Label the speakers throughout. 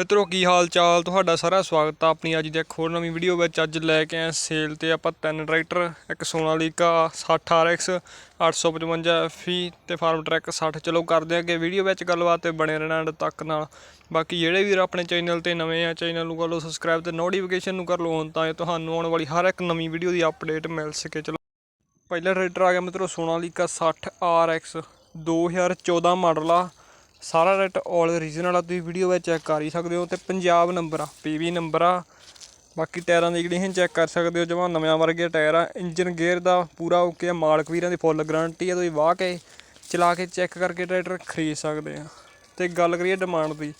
Speaker 1: ਮਿੱਤਰੋ, ਕੀ ਹਾਲ ਚਾਲ ਤੁਹਾਡਾ ਸਾਰਾ ਸਵਾਗਤ ਆ ਆਪਣੀ ਅੱਜ ਦੀ ਇੱਕ ਹੋਰ ਨਵੀਂ ਵੀਡੀਓ ਵਿੱਚ। ਅੱਜ ਲੈ ਕੇ ਆਏ ਸੇਲ ਤੇ ਆਪਾਂ ਤਿੰਨ ਟਰੈਕਟਰ ਇੱਕ ਸੋਨਾਲੀਕਾ 60 RX 855 FE ਤੇ ਫਾਰਮ ਟਰੈਕ 60 ਚਲੋ, ਕਰਦੇ ਆ ਕਿ ਵੀਡੀਓ ਵਿੱਚ ਗੱਲਬਾਤ ਤੇ ਬਣੇ ਰਹਿਣਾ ਐਂਡ ਤੱਕ ਨਾਲ। ਬਾਕੀ ਜਿਹੜੇ ਵੀਰ ਆਪਣੇ ਚੈਨਲ ਤੇ ਨਵੇਂ ਆ ਚੈਨਲ ਨੂੰ ਕਰ ਲਓ ਸਬਸਕ੍ਰਾਈਬ ਤੇ ਨੋਟੀਫਿਕੇਸ਼ਨ ਨੂੰ ਕਰ ਲਓ, ਹੁਣ ਤਾਂ ਇਹ ਤੁਹਾਨੂੰ ਆਉਣ ਵਾਲੀ ਹਰ ਇੱਕ ਨਵੀਂ ਵੀਡੀਓ ਦੀ ਅਪਡੇਟ ਮਿਲ ਸਕੇ। ਚਲੋ, ਪਹਿਲਾ ਟਰੈਕਟਰ ਆ ਗਿਆ ਮਿੱਤਰੋ, ਸੋਨਾਲੀਕਾ 60 RX 2014 ਮਾਡਲ ਆ। ਸਾਰਾ ਰੈਟ ਆਲ ਰੀਜਨਲ ਆ, ਤੁਸੀਂ ਵੀਡੀਓ ਵਿੱਚ ਚੈੱਕ ਕਰ ਹੀ ਸਕਦੇ ਹੋ ਤੇ ਪੰਜਾਬ ਨੰਬਰ ਆ ਪੀਵੀ ਨੰਬਰ ਆ। ਬਾਕੀ ਟਾਇਰਾਂ ਦੀ ਕੰਡੀਸ਼ਨ ਚੈੱਕ ਕਰ ਸਕਦੇ ਹੋ, ਜਮਾ ਨਵਿਆਂ ਵਰਗੇ ਟਾਇਰ ਆ। ਇੰਜਨ ਗੇਅਰ ਦਾ ਪੂਰਾ ਓਕੇ ਆ, ਮਾਲਕ ਵੀਰਾਂ ਦੀ ਫੁੱਲ ਗਾਰੰਟੀ ਆ, ਤੁਸੀਂ ਵਾਹ ਕੇ ਚਲਾ ਕੇ ਚੈੱਕ ਕਰਕੇ ਟਰੈਕਟਰ ਖਰੀਦ ਸਕਦੇ ਆ। ਤੇ ਗੱਲ ਕਰੀਏ ਡਿਮਾਂਡ ਦੀ,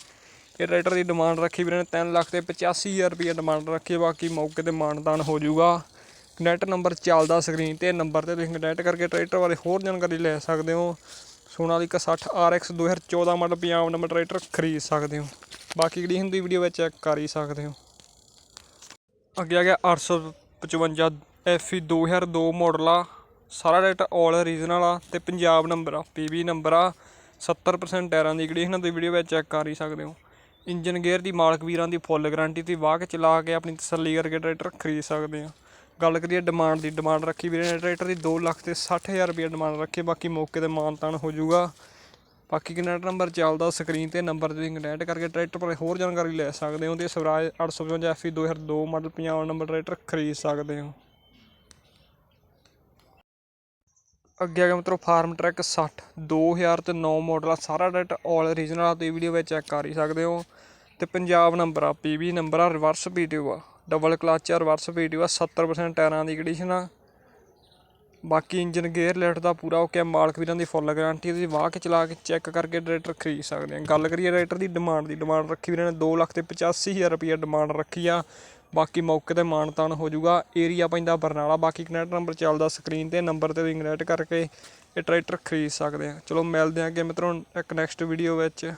Speaker 1: ਇਹ ਟਰੈਕਟਰ ਦੀ ਡਿਮਾਂਡ ਰੱਖੀ ਵੀਰਾਂ ਨੇ 3 ਲੱਖ ਤੇ 85000 ਰੁਪਏ ਡਿਮਾਂਡ ਰੱਖੀ ਬਾਕੀ ਮੌਕੇ ਤੇ ਮਾਨਦਾਨ ਹੋ ਜਾਊਗਾ। ਕੰਟੈਕਟ ਨੰਬਰ ਚੱਲਦਾ ਸਕਰੀਨ ਤੇ ਨੰਬਰ ਤੇ ਤੁਸੀਂ ਕੰਟੈਕਟ ਕਰਕੇ ਟਰੈਕਟਰ ਬਾਰੇ ਹੋਰ ਜਾਣਕਾਰੀ ਲੈ ਸਕਦੇ ਹੋ। Sonalika 60 RX 2014 model Punjab number tractor ਖਰੀਦ ਸਕਦੇ ਹੋ। ਬਾਕੀ ਜਿਹੜੀ ਹਿੰਦੀ ਵੀਡੀਓ ਵਿੱਚ ਚੈੱਕ ਕਰ ਹੀ ਸਕਦੇ ਹੋ। ਅੱਗੇ ਆ ਗਿਆ 855 FE 2002 ਮਾਡਲ ਆ। ਸਾਰਾ ਟਰੈਕਟਰ ਆਲ ਰੀਜਨਲ ਆ ਤੇ ਪੰਜਾਬ ਨੰਬਰ ਆ PB ਨੰਬਰ ਆ। 70% ਟਾਇਰਾਂ ਦੀ ਕਿਹੜੀ ਇਹਨਾਂ ਦੀ ਵੀਡੀਓ ਵਿੱਚ ਚੈੱਕ ਕਰ ਹੀ ਸਕਦੇ ਹੋ। ਇੰਜਨ ਗੇਅਰ ਦੀ ਮਾਲਕ ਵੀਰਾਂ ਦੀ ਫੁੱਲ ਗਾਰੰਟੀ ਤੇ ਵਾਹ ਕੇ ਚਲਾ ਕੇ ਆਪਣੀ ਤਸੱਲੀ ਕਰਕੇ ਟਰੈਕਟਰ ਖਰੀਦ ਸਕਦੇ ਆ। ਗੱਲ ਕਰੀਏ ਡਿਮਾਂਡ ਦੀ ਡਿਮਾਂਡ ਰੱਖੀ ਵੀਰੇ ਨੇ, ਟਰੈਕਟਰ ਦੀ 2 ਲੱਖ ਤੇ 60000 ਰੁਪਏ ਡਿਮਾਂਡ ਰੱਖੀ, ਬਾਕੀ ਮੌਕੇ ਤੇ ਮਾਨਤਾਨ ਹੋ ਜਾਊਗਾ। ਬਾਕੀ ਕਨੈਕਟ ਨੰਬਰ ਚੱਲਦਾ ਸਕਰੀਨ ਤੇ ਨੰਬਰ ਤੇ ਕਨੈਕਟ ਕਰਕੇ ਟਰੈਕਟਰ ਬਾਰੇ ਹੋਰ ਜਾਣਕਾਰੀ ਲੈ ਸਕਦੇ ਹੋ ਤੇ Swaraj 855 FE 2002 model Punjab number tractor ਖਰੀਦ ਸਕਦੇ ਹੋ। ਅੱਗੇ ਆ ਗਿਆ ਮਿੱਤਰੋ ਫਾਰਮ ਟਰੈਕ 60 2009 ਮਾਡਲ ਆ, ਸਾਰਾ ਡਾਟਾ ਆਲ ਰੀਜਨਲ ਆ, ਤੁਸੀਂ ਵੀਡੀਓ ਵਿੱਚ ਚੈੱਕ ਕਰ ਹੀ ਸਕਦੇ ਹੋ। ਤੇ ਪੰਜਾਬ ਨੰਬਰ ਆ ਪੀਵੀ ਨੰਬਰ ਆ ਰਿਵਰਸ ਪੀਟੀਓ ਆ। ਡਬਲ ਕਲਚ ਆ ਰਿਵਰਸ ਵੀਡੀਓ ਆ 70% ਟਾਇਰਾਂ ਦੀ ਕੰਡੀਸ਼ਨ ਆ ਬਾਕੀ ਇੰਜਨ ਗੇਅਰ ਲਿਫਟ ਦਾ ਪੂਰਾ ਓਕੇ ਮਾਲਕ ਵੀਰਾਂ ਦੀ ਫੁੱਲ ਗਾਰੰਟੀ ਤੁਸੀਂ ਵਾਹ ਕੇ ਚਲਾ ਕੇ ਚੈੱਕ ਕਰਕੇ ਟਰੈਕਟਰ ਖਰੀਦ ਸਕਦੇ ਆ। ਗੱਲ ਕਰੀਏ ਟਰੈਕਟਰ ਦੀ ਡਿਮਾਂਡ ਦੀ ਡਿਮਾਂਡ ਰੱਖੀ ਵੀਰਾਂ ਨੇ 2 ਲੱਖ ਤੇ 85000 ਰੁਪਏ ਡਿਮਾਂਡ ਰੱਖੀ ਆ। ਬਾਕੀ ਮੌਕੇ ਤੇ ਮਾਨਤਾਨ ਹੋ ਜਾਊਗਾ ਏਰੀਆ ਪੈਂਦਾ ਬਰਨਾਲਾ, ਬਾਕੀ ਕਨੈਕਟ ਨੰਬਰ ਚੱਲਦਾ ਸਕਰੀਨ ਤੇ ਨੰਬਰ ਤੇ ਤੁਸੀਂ ਕਨੈਕਟ ਕਰਕੇ ਇਹ ਟਰੈਕਟਰ ਖਰੀਦ ਸਕਦੇ ਆ। ਚਲੋ ਮਿਲਦੇ ਆਂ ਅੱਗੇ ਮਿੱਤਰੋ, ਇੱਕ ਨੈਕਸਟ ਵੀਡੀਓ ਵਿੱਚ।